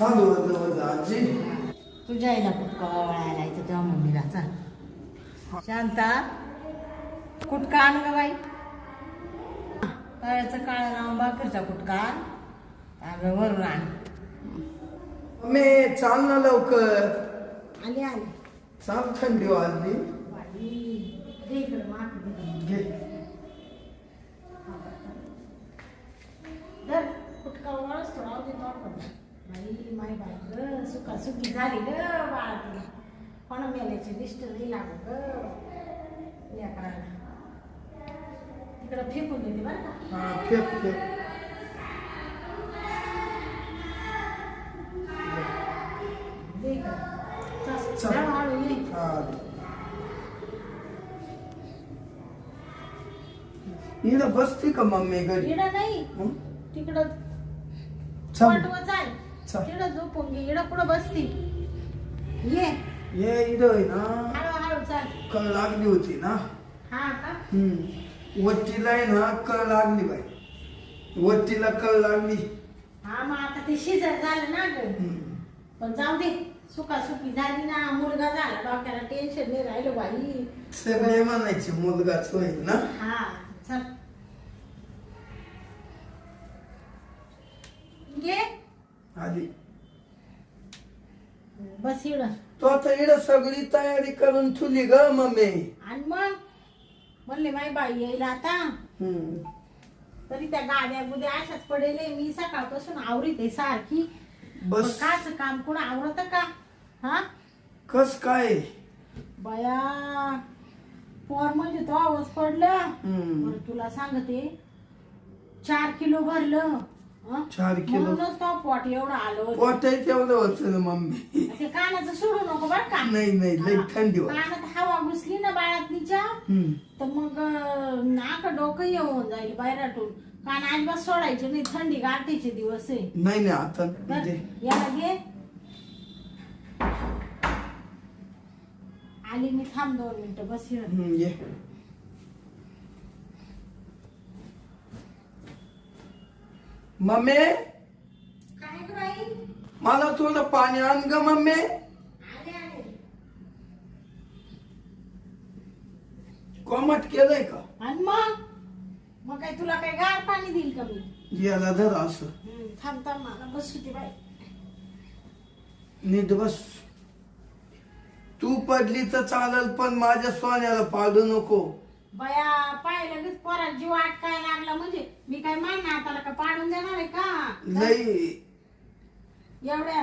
होतं होतं आजी. तुझ्या आईला कुटका वळायला येतं तेव्हा मम्मीला चाल. शांता कुटका आण ग बाई. तळ्याचं काळं लावून भाकरचा कुटका अगं वरून आण. मम्मी चाल ना लवकर. आली आली. चाल थंडी वाजली बाई दे इकडं मागं दे. घे धर कुटका वळस तो राहू दे तो आपण बाई ग सुका सुकी झाली ग बाळा कोणा मेल्याची लिस्ट नाही लागू ग. लेकराला तिकडं फेकून देते बरं का. हा फेक फेक. दे इकडं. चल, चल. जा हळू ये. हा इकडं बसते का मम्मी घरी? नाही. हं? तिकडं चल. वाटवा चाल चल. तिकडं झोपून घे इडं कुठं बसती. ये. ये इथं आहे ना. हळू हळू चाल. कळ लागली होती ना. हा का? हम्म. वरतीला आहे ना कळ लागली बाई. वरतीला कळ लागली. हा मग आता ते शिजर झालं ना ग. हम्म. पण जाऊ दे सुका सुकी झाली ना मुलगा झाला डोक्याला टेन्शन नाही राहिलं बाई. सगळे म्हणायचे मुलगाच होईल ना. हा चल. घे. आधी. बस इड. तो आता इकडं सगळी तयारी करून ठेवली ग मम्मी. आणि मग. म्हणले माई बाई येईल आता. हम्म. तरी त्या गाड्या गुड्या अशाच पडेले. मी सकाळपासून आवरीत आहे सारखी. बस. काच काम कोण आवरत का? हा? कस काय? बया पोर म्हणजे तो आवाज पडला. हम्म. बरं तुला सांगते. चार किलो भरलं? चार किलो. म्हणूनच तो पोट एवढं आलं. पोटाही तेवढं होतं ना मम्मी. ते कानाचं सोडू नको बरं का. नाही नाही लई थंडी होती. कानात हवा घुसली ना बाळातनीच्या हम्म. तर मग नाक डोकं येऊन जाईल बाहेरातून. कान अजिबात सोडायचे नाही थंडी गाठीचे दिवस आहे. नाही नाही आता बरं. याला घे. आली मी थांब दोन मिनिटं बस इकडं. हम्म, ये. मम्मी? मला थोडं पाणी आण ग मम्मी. कोमट केलंय का? आणि मग. मग काय तुला काय गार पाणी देईल का मी? याला धर असं. हम्म, थांब थांब मला बसू दे बाई. नीट बस. तू पडली तर चालल पण माझ्या सोन्याला पाडू नको. बया पाय लगेच पोरात जीव अटकाय लागला म्हणजे मी काय मान हाताला का पाडून देणार आहे का? लई एवढ्या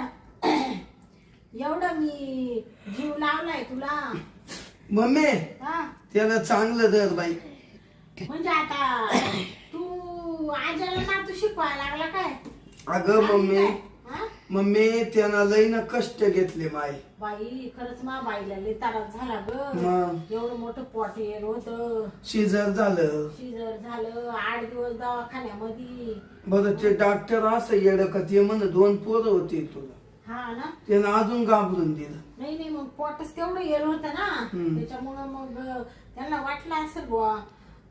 एवढं मी जीव लावलाय तुला. मम्मी हा? त्याला चांगलं धर बाई. म्हणजे आता तू आजाला ना तू शिकवायला लागला काय? अगं मम्मी हा? मम्मी त्यानं लई ना कष्ट घेतले माय बाई खरंच मा बाईला लय त्रास झाला ग. मग? एवढं मोठं पोट येल होत. शिजर झालं. शिजर झालं. आठ दिवस दवाखान्यामध्ये. बरं ते डॉक्टर असं येडं का ते म्हण दोन पोरं होते तुला. हा ना? त्यानं अजून घाबरून दिलं. नाही नाही मग पोटच तेवढं येल होतं ना. हम्म. त्याच्यामुळं मग त्यांना वाटलं असेल बुवा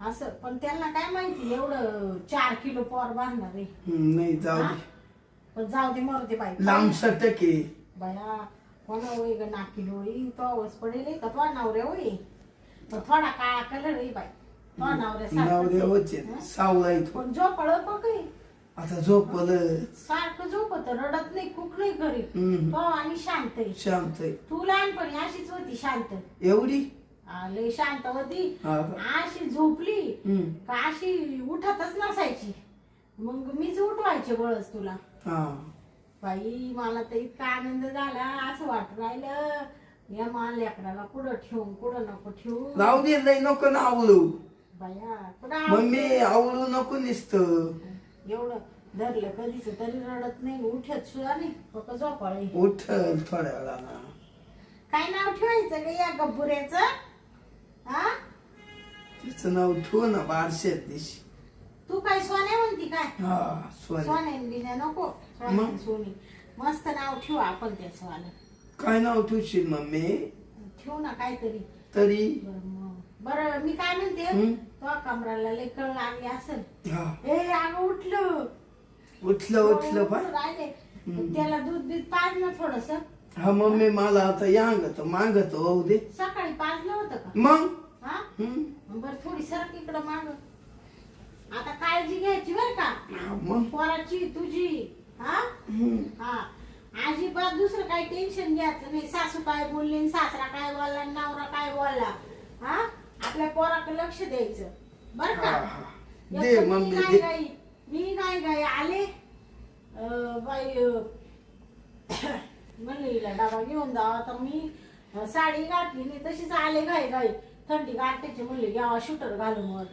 असं. पण त्यांना काय माहिती एवढं चार किलो पोर बांधणार आहे. हम्म, नाही जाऊ? दे. पण जाऊ दे मरू दे बाई. लांब सटक. आहे बाया कोणा होई ग नाकी डोळी तो आवाज पडेल का? तो नवऱ्या होई पण थोडा काळा कलर आहे बाई. तो नवऱ्या नवरे होते सावळा इथं पण झोपळ काही आता झोपलं. सारखं झोपत रडत नाही कुक नाही घरी. हम्म. तो आणि शांत आहे. शांत आहे. तू लहानपणी अशीच होती शांत. एवढी? आ, लय शांत होती. हा का? अशी झोपली हम्म. का अशी उठतच नसायची. मग मीच उठवायचे बळच तुला. बाई मला तर इतका आनंद झाला असं वाटू राहिलं. या मा लेकराला कुठं ठेवून कुठं नको ठेवू? राहू दे नको ना आवळू. बाया कुठं मम्मी आवळू नको निसत. एवढं धरलं कधीच तरी रडत नाही उठत सुद्धा नाही. फक्त झोपाळे. उठल थोड्या वेळाला काय नाव ठेवायचं ग या गब्बुऱ्याचं? हा तिचं नाव ठेवू ना बारशेत दिवशी. तू काय सोन्या म्हणती काय? हा सोने. सोन्यान बिन्या नको. सोन्यान सोनी. मस्त नाव ठेवू आपण त्याचं वालं काय नाव ठेवशील मम्मी? ठेवू ना काहीतरी. तरी? बरं मग. बरं मी काय म्हणते? हं? तो कमराला लय कळ लागली असेल. हा. ए अगं उठलं. उठलं उठलं पा राहिले. त्याला दूध बीत पाज ना थोडस. हा मम्मी मला आता यांगत मागत होऊ दे. सकाळी पाजलं होतं का? मग? हा? हम्म. बर थोडी सरक इकडं माग. आता काळजी घ्यायची बर का. हा, मग? पोराची तुझी हा? हम्म. हा. अजिबात दुसरं काही टेन्शन घ्यायचं नाही. सासू काय बोलली आणि सासरा काय बोलला आणि नवरा काय बोलला हा? आपल्या पोराकडे लक्ष द्यायचं. बर का? हा, दे मी मम्मी काय दे. गाई मी काय गाई आले? अं, बाई अं, म्हणले हिला डबा घेऊन जावा. तर मी अं, साडी घातली नाही तशीच आले गाई गाई थंडी गाठ्याची म्हणले घ्यावा शूटर घालून वर.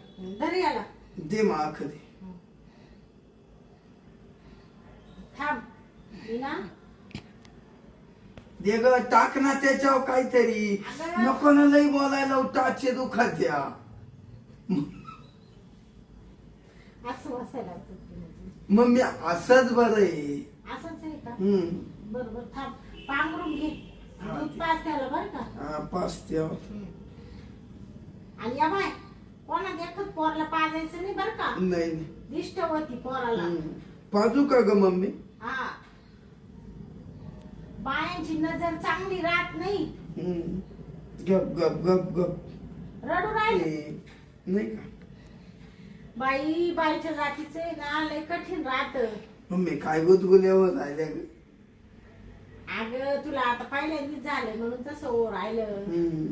आला दे माख दे थांब मी ना दे ग टाक ना त्याच्यावर काहीतरी. अगं. नको ना लई बोलायला टाचे दुखात या असं बसायला लागतं तुला. मम्मी असंच बरं आहे. असंच आहे का? हम्म. बर बर थांब. पांघरून घे. दूध. पास त्याला बर का? हा, पाच त्या आणि या बाय. कोणा देखत पोरला पाजायचं नाही बर का? नाही नाही. दिष्ट होती पोराला. हम्म. पाजू का ग मम्मी? हा. बायांची नजर चांगली राहत नाही. हम्म. गप गप गप गप. रडू राहिले. ए, नाही का? बाई बाईच्या जातीचं ना लय कठीण राहत. मम्मी काय गुदगुल्यावर राहिल्या ग. अग तुला आता पहिल्यांदाच झालं म्हणून तसं ओ राहिलं. हम्म.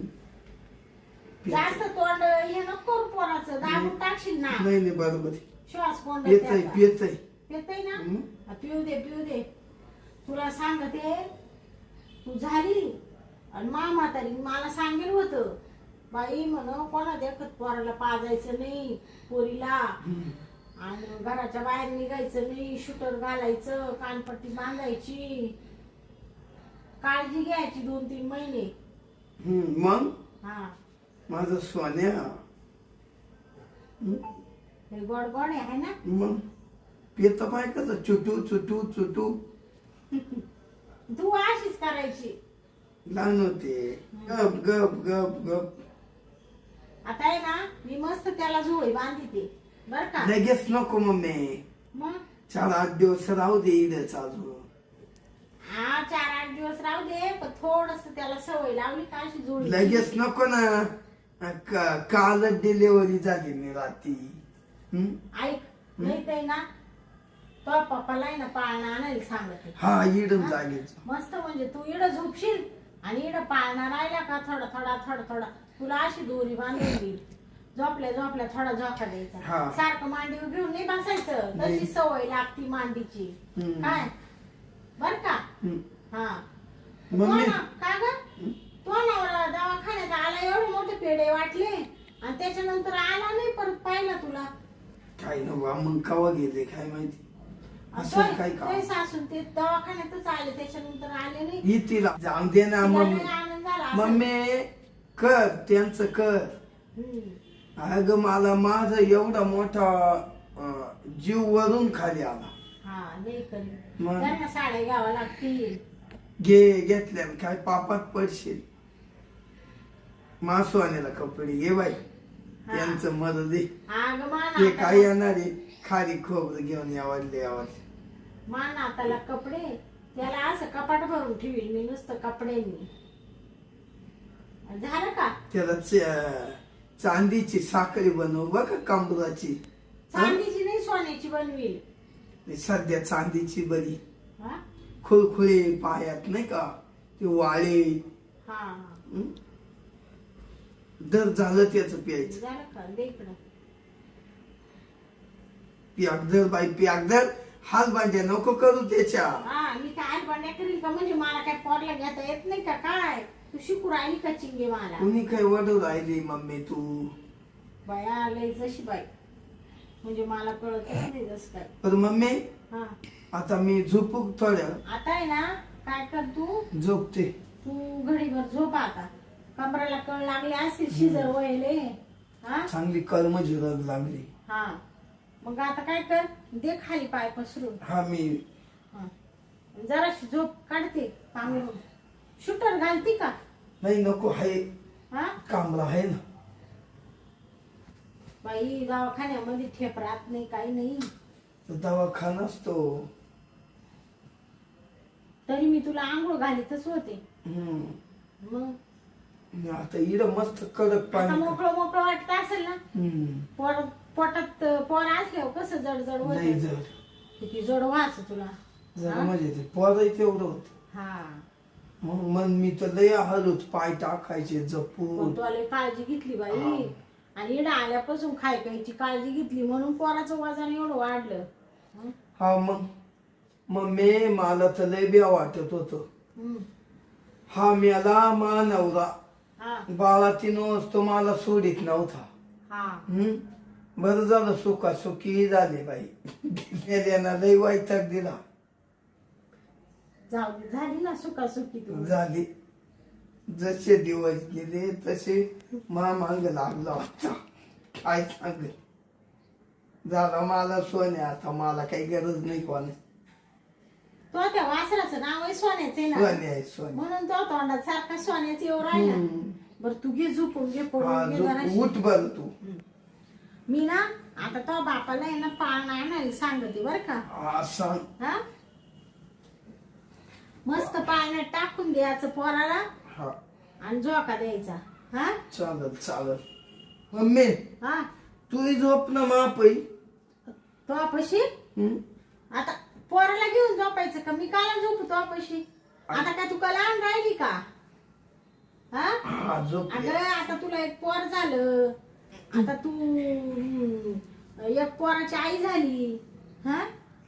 जास्त तोंड हे नको करू पोराचं दाबून टाकशील ना. नाही नाही बरोबर. आहे. श्वास कोंड येत आहे येत आहे येतय ना? हम्म. हा, पिऊ दे पिऊ दे. तुला सांगते तू झाली. आणि मा म्हातारी मला सांगेल होत. बाई म्हण कोणा देखत पोराला पाजायचं नाही पोरीला. आणि घराच्या बाहेर निघायचं नाही शूटर घालायचं कानपट्टी बांधायची. काळजी घ्यायची दोन तीन महिने. मग? हा. माझं सोन्या. गोड गोड आहे ना? मग पेत पाय कसं? चुटू चुटू चुटू. तू अशीच करायची. लहान होते. गप गप गप गप. आता आहे ना मी मस्त त्याला झोळी बांधिते बर का? लगेच नको मम्मी. मग? चार आठ दिवस राहू दे इडच अजून. हा चार आठ दिवस राहू दे पण थोडस त्याला सवय लावली का अशी जोडी लगेच नको ना. का- कालच डिलेवरी झाली मी हम्म? ऐक नाही तर ना? तो पप्पाला आहे ना पाळणा आणायला सांगते. हा इडून? जागेच. मस्त म्हणजे तू इड झोपशील आणि इड पाळणा राहिला का थोडा थोडा थोडा थोडा? तुला अशी दोरी बांधून देईल. झोपल्या झोपल्या थोडा झोका द्यायचा. हा. सारखं मांडीवर घेऊन नाही बसायचं. नाही. तशी सवय लागती मांडीची. हम्म. काय? बर का. हा. मम्मी. तो ना- का ग? तो नवरा दवाखान्यात आला एवढे मोठे पेढे वाटले. आणि त्याच्यानंतर आला नाही परत पाहिला तुला. काय ना बा मग कवा गेले काय माहिती? असं काय तोय का सासून ते दवाखान्यातच आले त्याच्यानंतर आले नाही. येतील जाऊन दे ना तिला मम्मी. लय आनंद झाला असं. मम्मी कर त्यांचं कर. हम्म. अगं मला माझा एवढा मोठा अं, जीव वरून खाली आला. हा नाही करी मग? त्यांना साड्या घ्याव्या लागतील. घे घेतल्या काय पापात पडशील. मासवानेला कपडे घे बाई. त्यांचं मत दे. आग मान ते काय येणार आहे. खारी खोबरं घेऊन यावडले यावडले. मान आताला कपडे. त्याला असं कपाट भरून ठेवील मी नुसतं कपड्यांनी. झालं का? त्याला च- चांदीची साखळी बनवू बघा कांबराची? चांदीची नाही सोन्याची बनवील सध्या चांदीची बरी. हा? खुळखुळे पायात नाही का? ते वाळे. हा. हं? दर झालं त्याच प्यायचं. झालं का? दे इकडं. पियाकदर बाई पियाकदर हाल बांध्या नको करू त्याच्या. हा मी काय बंड्या करील का? म्हणजे मला काय घेता येत नाही का? काय? तू शिकू राहिली का चिंगे मला? कुणी काय वडू राहिली मम्मी तू? बाया लय जशी बाई. म्हणजे मला कळत नाही जस काय. पण मम्मी हा. आता मी झोपू थोड्या. आता आहे ना काय कर तू? झोपते. तू घडीभर झोप आता. कमराला कळ लागली असतील शिजर वयले हा? चांगली कर्म रग लागली. हा. मग आता काय कर? दे खाली पाय पसरून. हा मी हा. जराशी झोप काढते पांघरून. शूटर घालती का? नाही नको आहे हा? आहे ना. बाई दवाखान्यामध्ये ठेप राहत नाही काही नाही. तर दवाखानाच तो तरी मी तुला आंघोळ घालीतच होते. हम्म. मग? आता इड मस्त कडक आता पाणी मोकळं मोकळं वाटत असेल ना? हम्म. पोट पोटात पोर असल्यावर कसं जड जड नाही होत जर किती जड व्हायचं तुला. जरा? मजा येते पोराही तेवढं होत. हा. मग मन मी तर लय हलवत पाय टाकायचे जपून. तू आले काळजी घेतली बाई. आणि इडा आल्यापासून खाय प्यायची काळजी घेतली म्हणून पोराचं वजन एवढं वाढलं. हं? हा मग मग मे मला तर लय बिया वाटत होत. हं. हा मेला मा नवरा. बाळा तीन वाजता मला सोडित नव्हता. हा. हम्म बरं झालं सुखा सुखी झाले बाई. गेल्याना लय वैताग दिला. जाऊ दे झाली ना सुकी तू. झाली. जसे दिवस गेले तसे मा मांग लागला होता. काय सांग? झाला मला सोने आता मला काही गरज नाही कोणी तो त्या वासराचं नाव आहे सोन्याचं आहे ना? सोने आहे सोने म्हणून तो तोंडात सारखा सोन्याचं येऊ राहिला. हम्म. बर तू घे झोपून घे हा, पडून घे झोप- जराशी. उठ बर तू. मी ना आता तो बापाला आहे ना पाळणा आणायला सांगते बर का. हा सांग. हा? मस्त पाळण्यात टाकून द्यायचं पोराला हा. आणि झोका द्यायचा. हा? चालत चालत मम्मी हा? तू झोप ना मापई. तो पशी आता पोराला घेऊन झोपायचं का? मी काला झोपू तो पशी आता काय तू का लहान राहिली का? हा? हा झोप अगं आता तुला एक पोर झालं. आता तू हम्म, एक पोराची आई झाली. हा?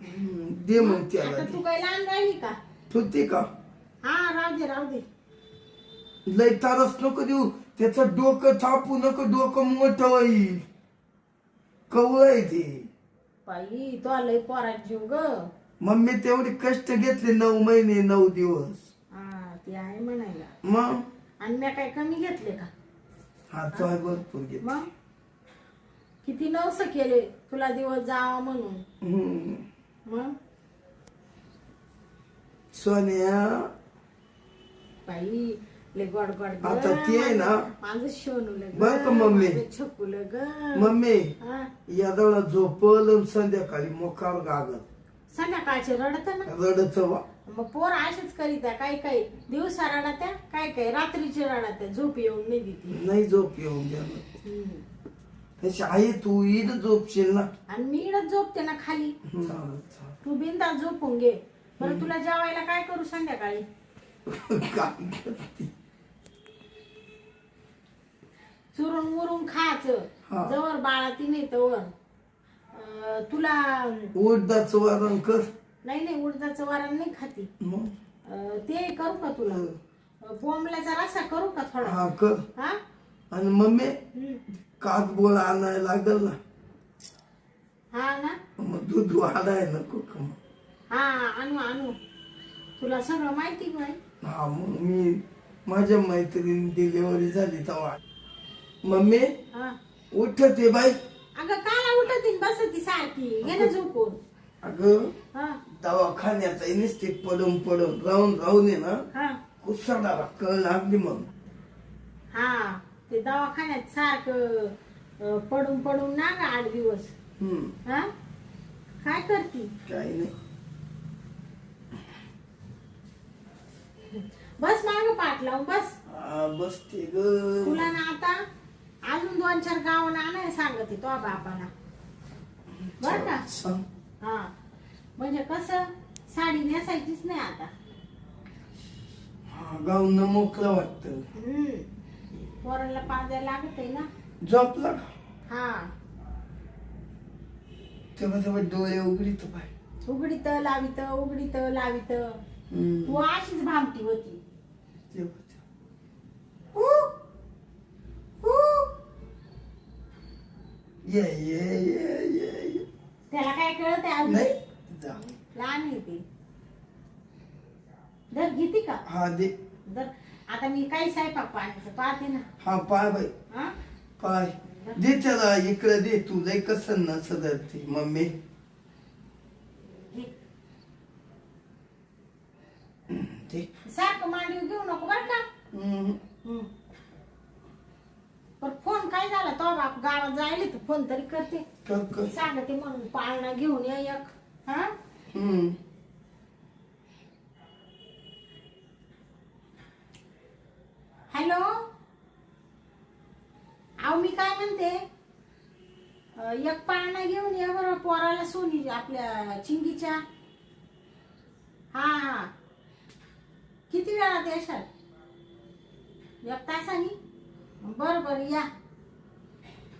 हम्म, दे मग त्याला आता दे. तू काय लहान राहिली का? ठेवते का? हा राहू दे राहू दे. लय तारस नको देऊ. त्याचं डोकं थापू नको डोकं मोठं होईल. कवळ आहे ते. बाई तो लय पोरात जीव ग. मम्मी तेवढे कष्ट घेतले नऊ महिने नऊ दिवस हा ते आहे म्हणायला मग आणि मी काय कमी घेतले का हा तो आहे भरपूर घेत मग किती नवस केले तुला दिवस जावा म्हणून हम्म. मग सोन्या बाई ले गोड गोड ग. आता ते आहे ना. माझं ग. बरं का मम्मी? छकुलं ग मम्मी हा. झोपल आणि संध्याकाळी मोकार गागत संध्याकाळचे रडत ना. रडत वा. मग पोर असेच करीत आहे. काही काही. दिवसा रडत्या काय काय रात्रीचे रडत्या झोप येऊन नाही देते. नाही झोप येऊन द्या हम्म. तशी आहे तू ईद झोपशील ना. आणि मी इकडं झोपते ना खाली. चालेल चालेल. तू बिंदा झोपून घे. बरं तुला जेवायला काय करू संध्याकाळी? काय करते? चुरून मुरून खायचं. हा. जवळ बाळा ती नाही तवर अं, तुला उडदाचं वरण कर. नाही नाही उडदाचं वरण नाही खाती. मग? अं, ते करू का तुला? अं, बोंबल्याचा रसा करू का थोडा? हा कर. हा? आणि मम्मी हम्म. कातबोळ आणायला लागल ना. हा ना? मग दूध वाढाय नको का मग? हा आणू आणू. तुला सगळं माहिती काय हा मग मी माझ्या मैत्रिणी डिलिव्हरी झाली तेव्हा. मम्मी हा. उठते बाई. अगं काला उठती बसती सारखी. घे ना झोपून. अगं हा. दवाखान्याचा नुसते पडून पडून राहून राहून आहे ना. हा. कुसाडाला कळ लागली मग. हा ते दवाखान्यात सारखं अं, पडून पडून ना ग आठ दिवस. हम्म. हा? काय करती? काही नाही. बस माग पाठ लावून बस. हा, बसते ग. तुला ना आता दोन चार गावाला आणायला सांगते तो बापाला बर का? सांग हा. म्हणजे कसं साडी नेसायचीच नाही आता. हा गाऊन मोकळं वाटतं. हम्म. पोराला पाजायला लागत आहे ना? झोपला का? हा. तेव्हा तेव्हा डोळे उघडीत पाय उघडीत लावित उघडीत लावित. हम्म. तू अशीच भामटी होती. तेव्हा-. ये ये ये ये ये. त्याला काय कळत आहे जा. लहान आहे ते. दर घेते का? हा दे. दर आता मी काही स्वयंपाक पाण्याचं पाहते ना. हा पाय बाई. हा? पाय. दे त्याला इकडे दे तू. लय कसं न सदरते मम्मी. घे. दे. सारखं मांडीव घेऊ नको बर का? हम्म. हम्म. पण फोन काय झाला? तो बाप गावात जायला तर फोन तरी करते. सांगते म्हणून पाळणा घेऊन ये एक. हा? हॅलो? अहो मी काय म्हणते? एक पाळणा घेऊन ये बरोबर पोराला सोनी आपल्या चिंगीच्या. हा हा. किती वेळात येशाल एक तासानी? बरं बरं या.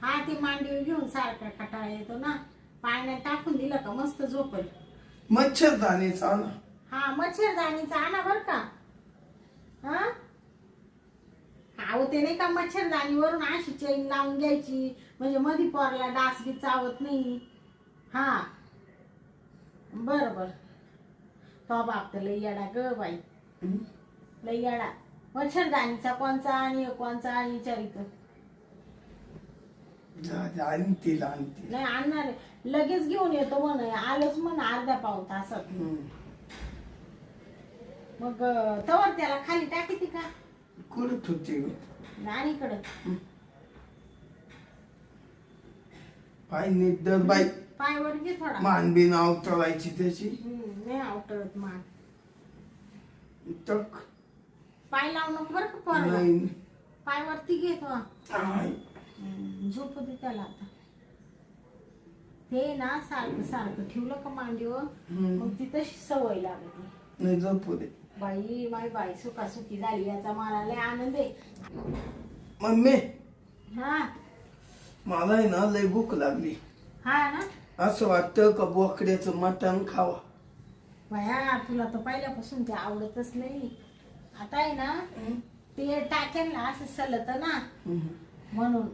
हा ते मांडीवर घेऊन सारखा कटाळा येतो ना. पाळण्यात टाकून दिलं का मस्त झोपल. मच्छरदाणीचा ना हा मच्छरदाणीचा आणा बर का. हा? अहो ते नाही का मच्छरदाणीवरून अशी चैन लावून घ्यायची. म्हणजे मधी पोरला डास बी चावत नाही. हा. बर बर. तो बाप तर लई येडा ग बाई? लई येडा. मच्छरदाणीचा कोणचा आणि कोणचा आणि विचारित. आणतील आणतील नाही आणणार आहे. लगेच घेऊन येतो म्हण आलोच म्हण अर्ध्या पाऊन तासात. मग अं, तवर त्याला खाली टाकी ती का? कुठं होती ग? नाणीकडं पाय नीट दर बाई. पायवर घे थोडा. मान बिन अवतरायची त्याची. हम्म, नाही आवटत मान. टक पाय लावू नको बरं का पोराला? नाही. पाय वरती घेतो आय. झोपू दे त्याला आता. ते ना सारखं सारखं ठेवलं का मांडीवर. मग ती तशी सवय लागते. नाही झोपू दे. बाई माई बाई सुखासुखी झाली याचा मला लय आनंद आहे. मम्मी. हा. मला आहे ना लय भूक लागली. हा ना? असं वाटतं का बोकड्याचं मटण खावा? बाया तुला तर पहिल्यापासून ते आवडतच नाही. आता आहे ना ते टाक्यांना असं सलत ना. म्हणून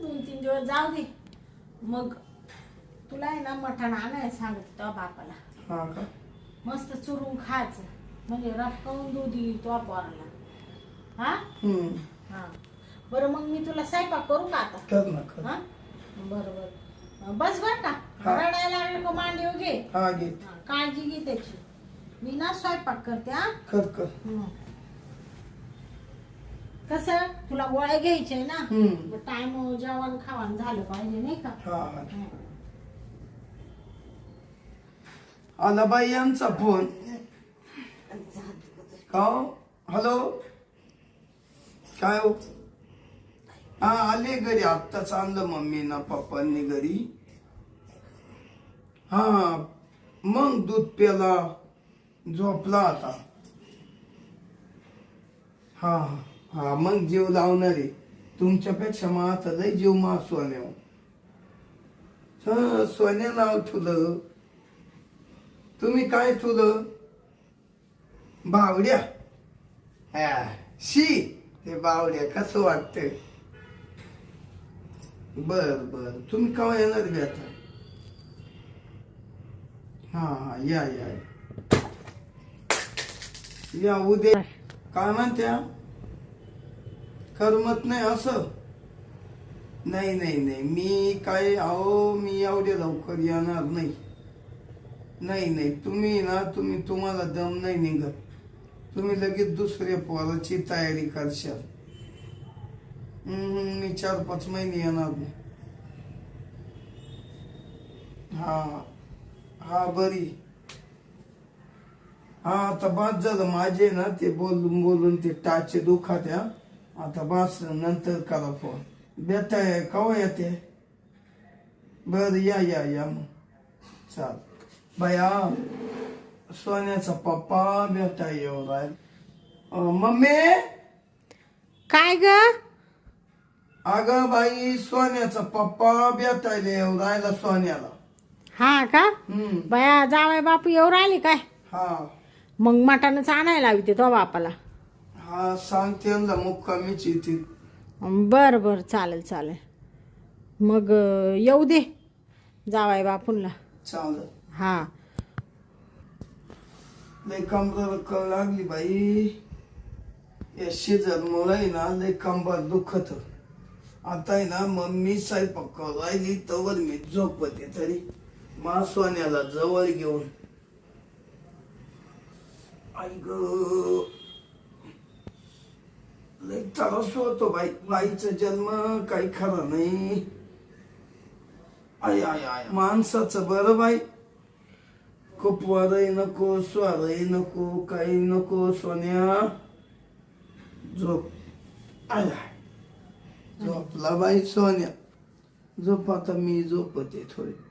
दोन तीन दिवस जाऊ दे. मग तुला आहे ना मटण आणायला सांगत तो बापाला. हा का? मस्त चुरून खायचं. म्हणजे रपकावून दूध तो पोराला. हा? हं. हा. बरं मग मी तुला स्वयंपाक करू का आता? कर ना कर. हा? बरं बरं. बस बर का? हा. रडायला लागलं का मांडीव घे. हा घे हा, काळजी घे त्याची. मी ना स्वयंपाक करते हा? कर कर. हं. कसं? तुला गोळ्या घ्यायचे ना? हं. टाइम जेवण खावण झालं पाहिजे नाही का? हा. हा. हं. आला बाई यांचा फोन. का हो? हॅलो? काय हो? हा आले घरी. आत्ताच आणलं मम्मीना पप्पांनी घरी. हा मग दूध प्याला. झोपला आता. हा हा मग जीव लावणार. तुमच्यापेक्षा मग आता लय जीव मा सोन्या हा. सोन्या नाव ठुलं. तुम्ही काय ठुलं? बावड्या. हा. शी हे बावड्या कसं वाटतंय? बर बर. तुम्ही केव्हा येणार बी आता? हा हा या या. या. उद्या काय म्हणत्या? करमत नाही असं? नाही नाही नाही. मी काय अहो मी एवढे लवकर येणार नाही. नाही नाही. तुम्ही ना तुम्ही तुम्हाला दम नाही निघत. तुम्ही लगेच दुसऱ्या पोराची तयारी करशाल. हम्म, मी चार पाच महिने येणार नाही. हा. हा बरी. हा आता बाद झालं माझे ना ते बोलून बोलून ते टाचे दुखात्या आता बस नंतर करा फोन बेटा कवा येते? बर या या या मग. चाल. बया सोन्याचा पप्पा बेटा येऊ राहील. अं, मम्मी? काय ग? अगं बाई सोन्याचा पप्पा बेटायला येऊ राहिला सोन्याला. हा का? हम्म. बया जावाय बापू येऊ राहिले काय? हा. मग मटणच आणायला हवी ते तो बापाला. हा सांगते ना मुक्कामीच येते. बर बर चालेल चालेल. मग अं, येऊ दे. जावाय बापूंला चालत हा. लय कळ लागली बाई. या शेजार मुळे ना लय कंबर दुखत. आता आहे ना मम्मी स्वयंपाक करू राहिली तवर मी झोपते तरी. मा सोन्याला जवळ घेऊन. आई ग लय त्रास होतो बाई. बाईचा जन्म काही खरं नाही. आय आय आय माणसाचं बरं बाई. खूप वारही नको स्वारही नको काही नको सोन्या. झोप. आया. झोपला बाई सोन्या. झोप आता मी झोपते थोडी.